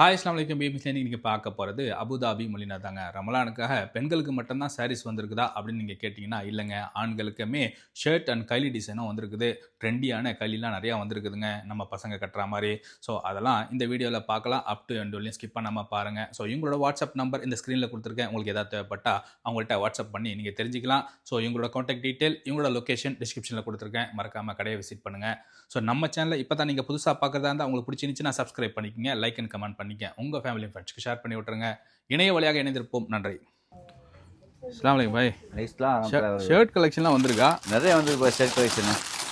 Hi அஸ்லாம் வலைக்கம் பேபிஸ்ல நீங்கள் பார்க்க போகிறது அபுதாபி மொழினா தாங்க ரமலானுக்காக பெண்களுக்கு மட்டும்தான் சாரீஸ் வந்திருக்குதா அப்படின்னு நீங்கள் கேட்டிங்கன்னா இல்லைங்க. ஆண்களுக்குமே ஷர்ட் அண்ட் கைலி டிசைனும் வந்திருக்குது. ட்ரெண்டியான கைலிலாம் நிறையா வந்திருக்குதுங்க. நம்ம பசங்க கட்டுற மாதிரி. ஸோ அதெல்லாம் இந்த வீடியோவில் பார்க்கலாம். அப் டு அண்ட் வரலையும் ஸ்கிப் பண்ணாமல் பாருங்கள் ஸோ இவங்களோட வாட்ஸ்அப் நம்பர் இந்த ஸ்க்ரீனில் கொடுத்துருக்கேன். உங்களுக்கு எதாவது தேவைப்பட்டா அவங்கள்ட்ட வாட்ஸ்அப் பண்ணி நீங்கள் தெரிஞ்சுக்கலாம். ஸோ இவங்களோட காண்டாக்ட் டீட்டெயில் இவங்களோட லொக்கேஷன் டிஸ்கிரிப்ஷனில் கொடுத்துருக்கேன். மறக்காமல் கடையை விசிட் பண்ணுங்கள் ஸோ நம்ம சேனலில் இப்போ தான் நீங்கள் புதுசாக பார்க்குறதா இருந்தால் உங்களுக்கு பிடிச்சிருந்துச்சுன்னா சப்ஸ்கிரைப் பண்ணிக்கங்க. லைக் அண்ட் கமெண்ட் பண்ணி பண்ணிக்க. உங்கள் ஃபேமிலி ஃப்ரெண்ட்ஸ்க்கு ஷேர் பண்ணி விட்டுருங்க. இணைய வழியாக இணைந்திருப்போம். நன்றி. அஸ்லாம் வலைக்கம் பாய் நைஸ்லாம் ஷர்ட் கலெக்ஷன்லாம் வந்திருக்கா? நிறைய வந்து இப்போ ஷர்ட் கலெக்ஷன்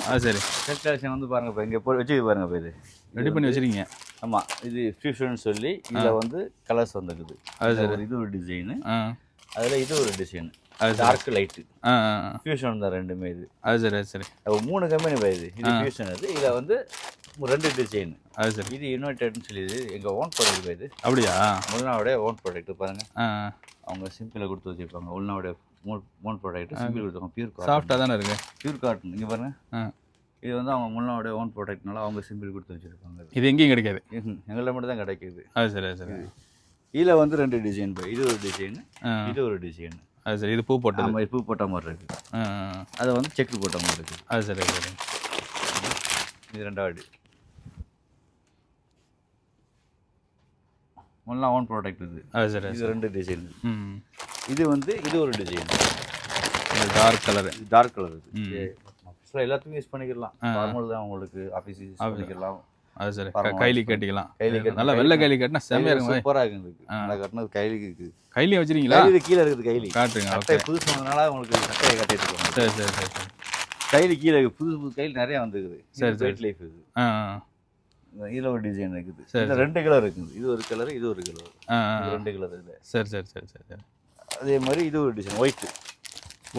அது சரி. ஷர்ட் கலெக்ஷன் வந்து பாருங்க இப்போ இங்கே போய் வச்சு பாருங்க இப்போ இது. ரெடி பண்ணி வச்சிருக்கீங்க? ஆமாம் இது ஃபியூஷன் சொல்லி இதில் வந்து கலர்ஸ் வந்துருக்குது. அது இது ஒரு டிசைனு ஆ. அதில் இது ஒரு டிசைன். Dark light. ஃபியூஷன் தான் ரெண்டுமே இது. அது சரி அது சரி. மூணு கம்பெனி போயிது இது. ஃபியூஷன் அது. இதில் வந்து ரெண்டு டிசைன் அது சரி. இது யுனைடெட்னு சொல்லி இது எங்கள் ஓன் ப்ராடக்ட் போயிது அப்படியா? முழுநாவுடைய ஓன் ப்ராடக்ட் பாருங்க. அவங்க சிம்பிளாக கொடுத்து வச்சிருப்பாங்க. உள்நாவுடைய ஓன் ப்ராடக்ட் சிம்பிள் கொடுத்துருவாங்க பியூர் காட்டன் சாஃப்டாக தானே இருக்கு? பியூர் காட்டன் இங்கே பாருங்க. இது வந்து அவங்க முன்னாவுடைய ஓன் ப்ராடக்ட்னால அவங்க சிம்பிள் கொடுத்து வச்சிருப்பாங்க. இது எங்கேயும் கிடைக்காது. எங்களில் மட்டும் தான் கிடைக்குது. அது சரி அது சரி. இதில் வந்து ரெண்டு டிசைன் இது ஒரு டிசைன் இது ஒரு டிசைன் அது சரி இது பூ போட்டது. நம்ம பூ போட்ட மாதிரி இருக்குது. அதை வந்து செக்கு போட்ட மாதிரி இருக்குது அது சரி சரி. இது ரெண்டாவது முன்னெலாம் ஓன் ப்ராடக்ட் இது. அது சரி இது ரெண்டு டிசைன் இது வந்து இது ஒரு design dark colour dark colour இது. எல்லாத்துக்கும் யூஸ் பண்ணிக்கலாம். நார்மல் தான் உங்களுக்கு ஆஃபீஸ் யூஸ் பண்ணிக்கலாம். அது சரி. கைலி கட்டிக்கலாம். கைலி. நல்லா வெள்ளை கைலி கட்டினா செம்மையா இருக்கும் பாய். சூப்பராக இருக்குது. நான் கட்டினது கைலிக்கு இருக்குது. கைலியும் வச்சிருக்கீங்களா? கைலி கீழே இருக்குது கைலி. காட்டுங்க சட்டை புதுசு வந்தனால உங்களுக்கு சட்டையை கட்டிட்டு இருக்கோம் சரி சரி சரி சரி. கைலி கீழே இருக்கு. புது புது கையில் நிறைய வந்துருக்குது. சரி. வெயிட் லைஃப் இது. இதில் ஒரு டிசைன் இருக்குது. இதில் ரெண்டு கலர் இருக்குது. இது ஒரு கலர் இது ஒரு கலர் இது. ரெண்டு கலர் இதில். சரி சரி சரி சரி சரி. அதே மாதிரி இது ஒரு டிசைன் ஒயிட்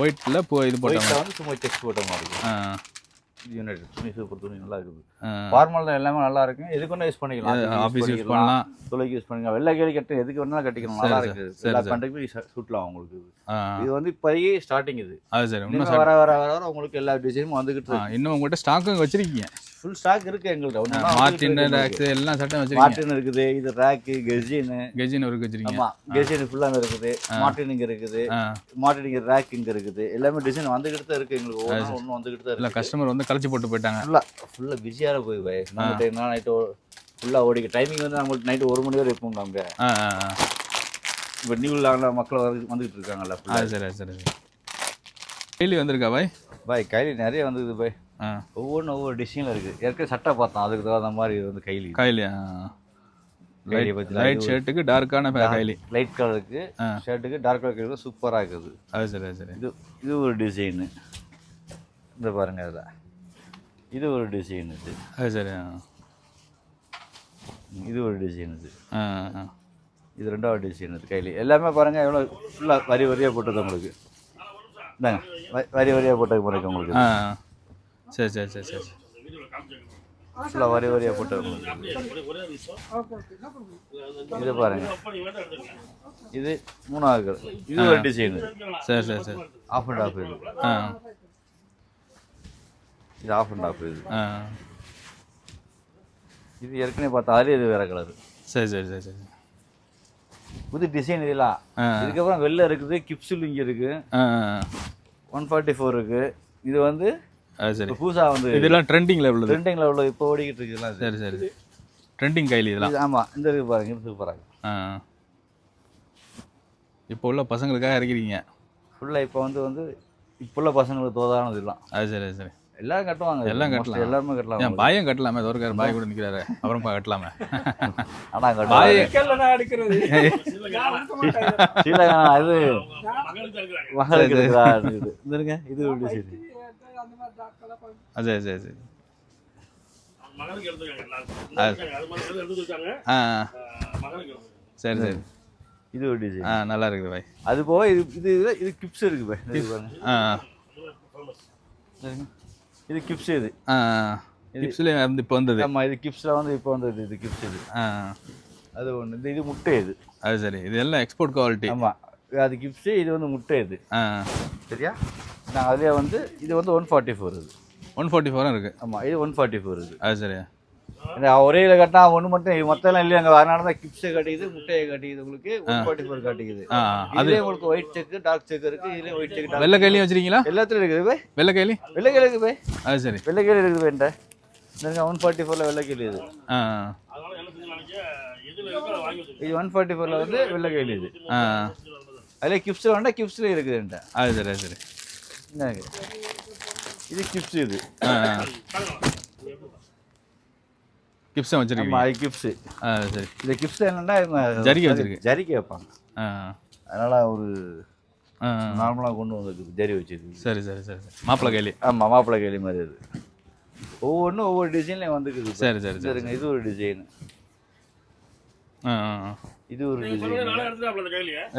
ஒயிட்டில் பூ இது ஒயிட்டில் வந்து சும்மா டெக்ஸ்ட் போட்ட மாதிரி. யுனைடெட் துணி சூப்பர் துணி நல்லா இருக்குது. ஃபார்மல் தான் எல்லாமே நல்லா இருக்கும் எதுக்கு வேணா யூஸ் பண்ணிக்கலாம் ஆஃபீஸ் யூஸ் பண்ணலாம். துளைக்கு யூஸ் பண்ணிக்கலாம். வெள்ளை கேலி கட்டு எதுக்கு வேணாலும் கட்டிக்கலாம். நல்லா இருக்குது. சரி, எல்லா சரி. கண்டுக்கும் சூட்லாம் உங்களுக்கு இது. வந்து இப்போதைக்கு ஸ்டார்டிங் இது. அது சரி. இன்னும் வர வர வர வர உங்களுக்கு எல்லா டிசைனும் வந்துகிட்டு இன்னும் உங்கள்கிட்ட ஸ்டாக்கும் வச்சிருக்கீங்க. ஃபுல் ஸ்டாக் இருக்கு எங்கள்கிட்ட மார்டின் இருக்கு. ரேக்ஸ் எல்லாம் சட்டம் வச்சிருக்கீங்க. மார்டின் இருக்குது. இது ரேக்கு கெஜின்னு கெஜின் ஒரு வச்சிருக்கீங்க. ஆமா. கெஜின் ஃபுல்லாக இருக்குது. மார்டின் இங்க இருக்குது. மார்டின் இங்க ரேக் இங்க இருக்குது. எல்லாமே டிசைன் வந்துகிட்டு தான் இருக்கு எங்களுக்கு. ஒவ்வொரு ஒன்று வந்துகிட்டு தான் இல்லை இருக்கு. கஸ்டமர் வந்து கழிச்சு போட்டு போயிட்டாங்க. ஃபுல்லாக ஃபுல்லாக பிஸியாக போய் பை. நம்ம டைம் நைட்டு ஃபுல்லாக ஓடிக்க டைமிங் வந்து நம்மளுக்கு நைட்டு ஒரு மணி வரை ஆ ஆ இப்போ நியூலாங்கில் மக்கள் வந்து வந்துகிட்டு இருக்காங்கல்ல சரி சரி சரி. டெய்லி வந்திருக்கா பாய் பாய் கைலி நிறைய வந்தது பாய் ஒவ்வொன்றும் ஒவ்வொரு டிசைனில் இருக்குது ஏற்கனவே சட்டை பார்த்தோம். அதுக்கு தகுந்த மாதிரி இது வந்து கைலி. கைலி கைலி பற்றி லைட் ஷர்ட்டுக்கு டார்க்கான கைலி. லைட் கலருக்கு. ஷர்ட்டுக்கு டார்க் கலர் கலருக்கு சூப்பராக இருக்குது. அது சரி சரி. இது இது ஒரு டிசைனு இந்த பாருங்க அதில் இது ஒரு டிசைன் இது. அது சரி இது ஒரு டிசைன் இது. இது ரெண்டாவது டிசைன் இது கைலி எல்லாமே பாருங்கள் எவ்வளோ ஃபுல்லாக வரி வரியாக போட்டது உங்களுக்கு. இந்தாங்க வரி வரியாக போட்டது பாருங்க உங்களுக்கு. சரி சரி சரி சரி. ஃபுல்லாக வரி வரியாக போட்டது உங்களுக்கு. இது பாருங்க. இது மூணாவது. இது. ஒரு டிசைன் சரி சரி சரி. ஆஃப் அண்ட் ஆஃப் இது. ஆ. இது ஆஃப் அண்ட் ஆஃப் இது. இது ஏற்கனவே பார்த்தா அது இது வேற கலர் சரி சரி சரி சரி. புது டிசைன் இதெல்லாம். இதுக்கப்புறம் வெளில இருக்குது கிப்ஸுல் இங்கே இருக்குது ஒன் ஃபார்ட்டி ஃபோர் இருக்குது இது வந்து சரி. புதுசாக வந்து இதெல்லாம் ட்ரெண்டிங்கில் உள்ளது ட்ரெண்டிங்கில் உள்ள இப்போ ஓடிக்கிட்டு இருக்குலாம் இது சரி சரி ட்ரெண்டிங் கைலி இதெல்லாம். இது ஆமாம் இந்த இருக்கு பாருங்க இது சூப்பராக ஆ. இப்போ உள்ள பசங்களுக்காக இறக்கிறீங்க ஃபுல்லாக இப்போ வந்து வந்து இப்போ உள்ள பசங்களுக்கு தோதானது எல்லாம் அது சரி அது சரி. எல்லாரும் கட்டுவாங்க. எல்லாம் கட்டலாம். எல்லாருமே கட்டலாம். என் பாயம் கட்டலாமே தோறுக்கார் பாய் கூட நிற்கிறாரு அப்புறம் பா கட்டலாமே. ஆனால் கட்டுவாங்க சீலகா இது மகளுக்கு இருக்குதா இருக்குது. இந்த இருங்க இது. ஒரு டிசைன் அது சரி சரி சரி. ஆ ஆ. சரி சரி. இது ஒரு டிசைன் ஆ நல்லா இருக்குது பாய். அது போக இது இது இது- கிப்ஸ் இருக்கு பாய். ஆ. இது கிப்ஸ் இது. ஆ டிப்ஸ்லேயே வந்து இப்போ வந்தது. ஆமா இது கிப்ஸ்ல வந்து இப்போ வந்தது இது கிப்ஸ் இது. அது ஒன்று இது இது முட்டை இது. அது சரி. இது எல்லாம் எக்ஸ்போர்ட் குவாலிட்டி ஆமா. அது கிப்ஸ் இது வந்து முட்டை இது. ஆ. சரியா? நான் அதுலேயே வந்து இது வந்து ஒன் ஃபார்ட்டி ஃபோர் இது. ஒன் ஃபார்ட்டி ஃபோரும் இருக்குது ஆமா இது ஒன் ஃபார்ட்டி ஃபோர் இது. அது சரி. இந்த ஒரே இதில் கட்டினா ஒன்று மட்டும் இது மொத்தம் எல்லாம் இல்லையாங்க. அதனால தான் கிப்ஸை கட்டிக்குது முட்டையை கட்டிக்குது உங்களுக்கு ஒன் ஃபார்ட்டி ஃபோர் கட்டிக்குது. ஆ அது இதுலேயே உங்களுக்கு ஒயிட் செக் டார்க் செக் இருக்கு இதுலேயும் ஒயிட் செக் வெள்ளை கைலியும் வச்சிருக்கீங்களா? எல்லாத்துலையும் இருக்குது போய் வெள்ளை கைலி வெள்ளைக்கிளி இருக்குது போய் அது சரி. வெள்ளைக்கிளி இருக்குது போய் இந்த. ஒன் ஃபார்ட்டி ஃபோரில் வெள்ளைக்கிளி இது ஆ இது ஒன் ஃபார்ட்டி ஃபோரில் வந்து வெள்ளைக்கிளி இது ஆ. அதில் கிப்ஸில் வேண்டாம் கிப்ஸில் இருக்குதுன்ட்டேன் அது சரி அது சரி இது கிப்ஸ் இது. ஆ கிப்ஸும் வச்சிருக்கீங்க. அது கிப்ஸு. ஆ சரி. இந்த கிப்ஸ் என்னன்னா ஜரிகை வச்சிருக்கு. ஜரிகை வைப்பாங்க. ஆ. அதனால் ஒரு ஆ நார்மலாக கொண்டு வந்திருக்கு ஜரி வச்சிருக்கு சரி சரி சரி சரி. மாப்பிள்ளை கைலி ஆமாம் மாப்பிள்ளை கேலி மாதிரி அது. ஒவ்வொன்றும் ஒவ்வொரு டிசைன்லையும் வந்துக்குது. சரி சரி சரி சரிங்க இது ஒரு டிசைன். இது ஒரு டிசைன்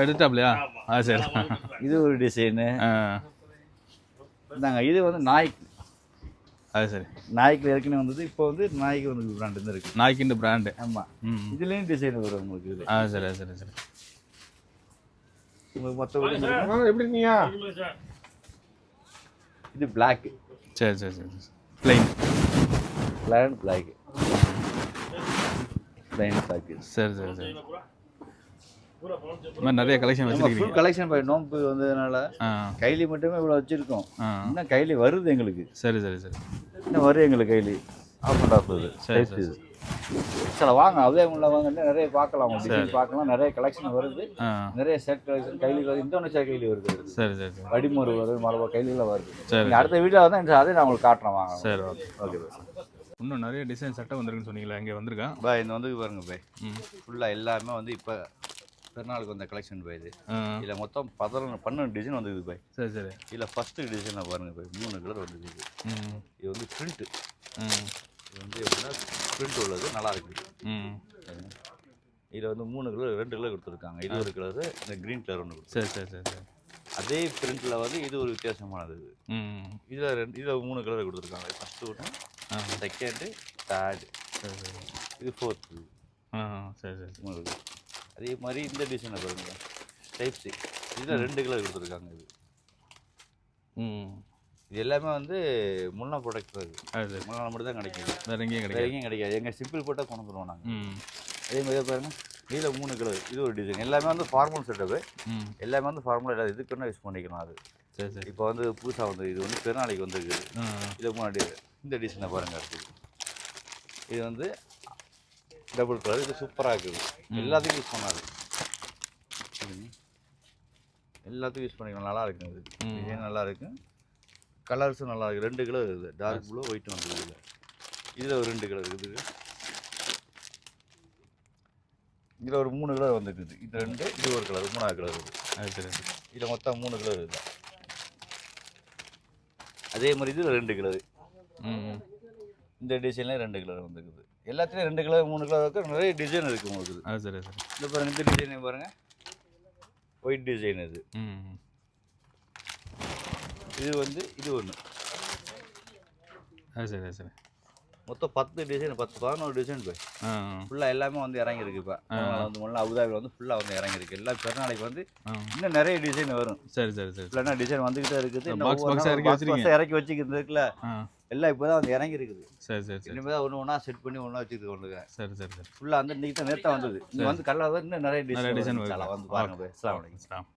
எடுத்தாப்லையா ஆ சரி. இது ஒரு டிசைனு ஆ. இந்தாங்க இது வந்து நாய்க்கு அது சரி. நாய்க்கு ஏற்கனவே வந்தது இப்போ வந்து நாய்க்கு வந்து பிராண்டு தான் இருக்கு. நாய்க்கிண்டு பிராண்டு ஆமாம் ம் இதுலேயும் டிசைன் வரும் உங்களுக்கு இது. ஆ சரி சரி சரி. உங்களுக்கு மற்றபடி எப்படி இருக்கீங்க இது பிளாக் சரி சரி சரி plain plan black plain black சரி சரி சரி. இந்த மாதிரி நிறைய கலெக்ஷன் ஃபுல் வச்சிருக்கீங்க. கலெக்ஷன் போய் நோம்பு வந்ததுனால கைலி மட்டுமே இவ்வளோ வச்சுருக்கோம். இன்னும் கைலி வருது எங்களுக்கு. சரி சரி சரி. இன்னும் வருது எங்களுக்கு கைலி. ஆஃப் அண்ட் ஆஃப் இது. சரி, இது. சில வாங்க. அதே உள்ள வாங்க நிறைய பார்க்கலாம். டிசைன் பார்க்கலாம். நிறைய கலெக்ஷன் வருது. நிறைய செட் கலெக்ஷன் கைலி வருது. இந்தோனேஷியா கைலி வருது. சரி சரி சரி. வடிமுறை வருது மரபா கைலிலாம் வருது. சரி அடுத்த வீடியோ வந்து இந்த அதே நான் உங்களுக்கு காட்டுறேன். வாங்க. சரி ஓகே. ஓகே இன்னும் நிறைய டிசைன் சட்டை வந்திருக்குன்னு சொன்னீங்களா இங்கே வந்திருக்கா? பாய் இந்த வந்து பாருங்க பாய். ஃபுல்லாக எல்லாமே வந்து இப்போ பெருநாளுக்கு வந்த கலெக்ஷன் பாய் இது. இதில் மொத்தம் பதினொன்று பன்னெண்டு டிசைன் வந்தது பாய் சரி சரி. இதில் ஃபஸ்ட்டு டிசைனை பாருங்க பாய் மூணு கலர் வந்தது இது. இது வந்து பிரிண்ட்டு இது வந்து எப்படின்னா பிரிண்ட் உள்ளது நல்லா இருக்கு. ம். இதில் வந்து மூணு கலர் ரெண்டு கலர் கொடுத்துருக்காங்க. இது ஒரு கலரு இந்த க்ரீன் கலர் ஒன்று சரி சரி சரி சரி. அதே பிரிண்ட்டில் வந்து இது ஒரு வித்தியாசமானது இதில் ரெண்டு இதில் மூணு கலர் கொடுத்துருக்காங்க. ஃபஸ்ட்டு ஒன்று செகண்டு தேர்டு இது ஃபோர்த்து சரி சரி colour. அதே மாதிரி இந்த டிசைனை பாருங்க. டைப் சி இதில் ரெண்டு கலர் கொடுத்துருக்காங்க இது. ம். இது எல்லாமே வந்து முன்னா ப்ராடக்ட் தான் இது. முன்னாள் மட்டும் தான் கிடைக்கும் வேற எங்கேயும் கிடைக்காது. எங்கேயும் கிடைக்காது. எங்கள் சிம்பிள் போட்டால் கொண்டு வந்துடுவோம் நாங்கள் ம். அதே மாதிரி பாருங்க. இதில் மூணு கலர் இது ஒரு டிசைன் எல்லாமே வந்து ஃபார்மல் செட்டப்பு எல்லாமே வந்து ஃபார்மல் இல்லாத இதுக்கு வேணால் யூஸ் பண்ணிக்கலாம் அது. சரி சரி. இப்போ வந்து புதுசாக வந்து இது வந்து பெருநாளைக்கு வந்திருக்குது. இதுக்கு முன்னாடி இந்த டிசைனை பாருங்க இருக்குது இது வந்து டபுள் கலர் இது சூப்பராக இருக்குது எல்லாத்துக்கும் யூஸ் பண்ணாது. எல்லாத்துக்கும் யூஸ் பண்ணிக்கலாம் நல்லா இருக்கும் இது. டிசைன் நல்லா இருக்கு. கலர்ஸும் நல்லா இருக்கு. ரெண்டு கலர் இருக்குது. டார்க் ப்ளூ ஒயிட் வந்து இதில் இதில் ஒரு ரெண்டு கலர் இருக்குது. இதில் ஒரு மூணு கலர் வந்துருக்குது. இது ரெண்டு இது ஒரு கலர் மூணாவது கலர் இருக்குது. இதில் மொத்தம் மூணு கலர் இருக்குது. அதே மாதிரி இதில் ரெண்டு கலர் ம். இந்த டிசைன்லேயும் ரெண்டு கலர் வந்துருக்குது. எல்லாத்துலேயும் ரெண்டு கலர் மூணு கலர் இருக்கு நிறைய டிசைன் இருக்குது உங்களுக்கு. அது சரி சரி. இந்த பாருங்க இந்த டிசைன் பாருங்க. ஒயிட் டிசைன் இது. இது வந்து இது ஒன்று அது சரி சரி. மொத்தம் பத்து டிசைன் பத்து பதினோரு டிசைன் போய் ஃபுல்லாக எல்லாமே வந்து இறங்கியிருக்கு இப்போ. வந்து முன்னாள் அபுதாபியில் வந்து ஃபுல்லாக வந்து இறங்கியிருக்கு. எல்லா பெருநாளைக்கு வந்து இன்னும் நிறைய டிசைன் வரும். சரி சரி சரி இல்லைன்னா டிசைன் வந்துக்கிட்டே இருக்குது. இறக்கி வச்சிருக்கீங்க. இறக்கி இருக்குல்ல. எல்லாம் இப்போ தான் வந்து இறங்கி இருக்குது சரி சரி சரி. இனிமேல் ஒன்று ஒன்றா செட் பண்ணி ஒன்றா வச்சுக்கிட்டு கொண்டுங்க சரி சரி சரி. ஃபுல்லாக வந்து இன்றைக்கி தான் நேரத்தான் வந்தது. இங்கே வந்து தான் இன்னும் நிறைய டிசைன் வந்து பாருங்க அஸ்லாம்